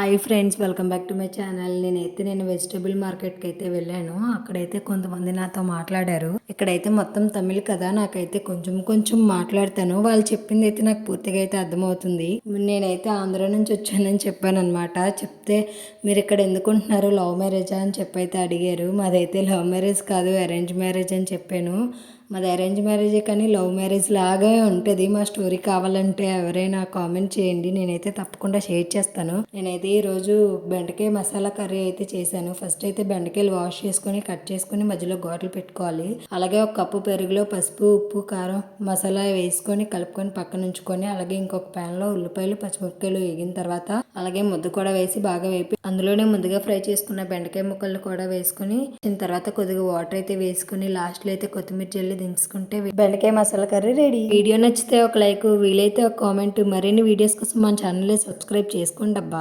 Hi friends welcome back to my channel. నేనైతే నేను vegetable మార్కెట్కి అయితే వెళ్ళాను. అక్కడైతే కొంతమంది నాతో మాట్లాడారు. ఇక్కడైతే మొత్తం తమిళ్ కదా నాకైతే కొంచెం కొంచెం మాట్లాడతాను. వాళ్ళు చెప్పింది అయితే నాకు పూర్తిగా అయితే అర్థమవుతుంది. నేనైతే ఆంధ్ర నుంచి వచ్చానని చెప్పాను అనమాట చెప్తే మీరు ఇక్కడ ఎందుకుంటున్నారు లవ్ మ్యారేజా? అని చెప్పైతే అడిగారు. మాదైతే లవ్ మ్యారేజ్ కాదు అరేంజ్ మ్యారేజ్ అని చెప్పాను. మాది అరేంజ్ మ్యారేజే కానీ లవ్ మ్యారేజ్ లాగే ఉంటుంది. మా స్టోరీ కావాలంటే ఎవరైనా కామెంట్ చేయండి. నేనైతే తప్పకుండా షేర్ చేస్తాను. నేనైతే ఈరోజు బెండకాయ మసాలా కర్రీ అయితే చేశాను. ఫస్ట్ అయితే బెండకాయలు వాష్ చేసుకొని కట్ చేసుకొని మధ్యలో గోటలు పెట్టుకోవాలి. అలాగే ఒక కప్పు పెరుగులో పసుపు ఉప్పు కారం మసాలా వేసుకొని కలుపుకొని పక్కన ఉంచుకొని అలాగే ఇంకొక ప్యాన్లో ఉల్లిపాయలు పచ్చిమిరపకాయలు వేగిన తర్వాత అలాగే ముద్ద కూడా వేసి బాగా వేపి అందులోనే ముందుగా ఫ్రై చేసుకున్న బెండకాయ ముక్కలు కూడా వేసుకొని దాని తర్వాత కొద్దిగా వాటర్ అయితే వేసుకొని లాస్ట్లో అయితే కొత్తిమీర జల్లి దించుకుంటే బెండకాయ మసాలా కర్రీ రెడీ. వీడియో నచ్చితే ఒక లైక్ వీలైతే ఒక కామెంట్. మరిన్ని వీడియోస్ కోసం మన ఛానల్ సబ్స్క్రైబ్ చేసుకోండి అబ్బా.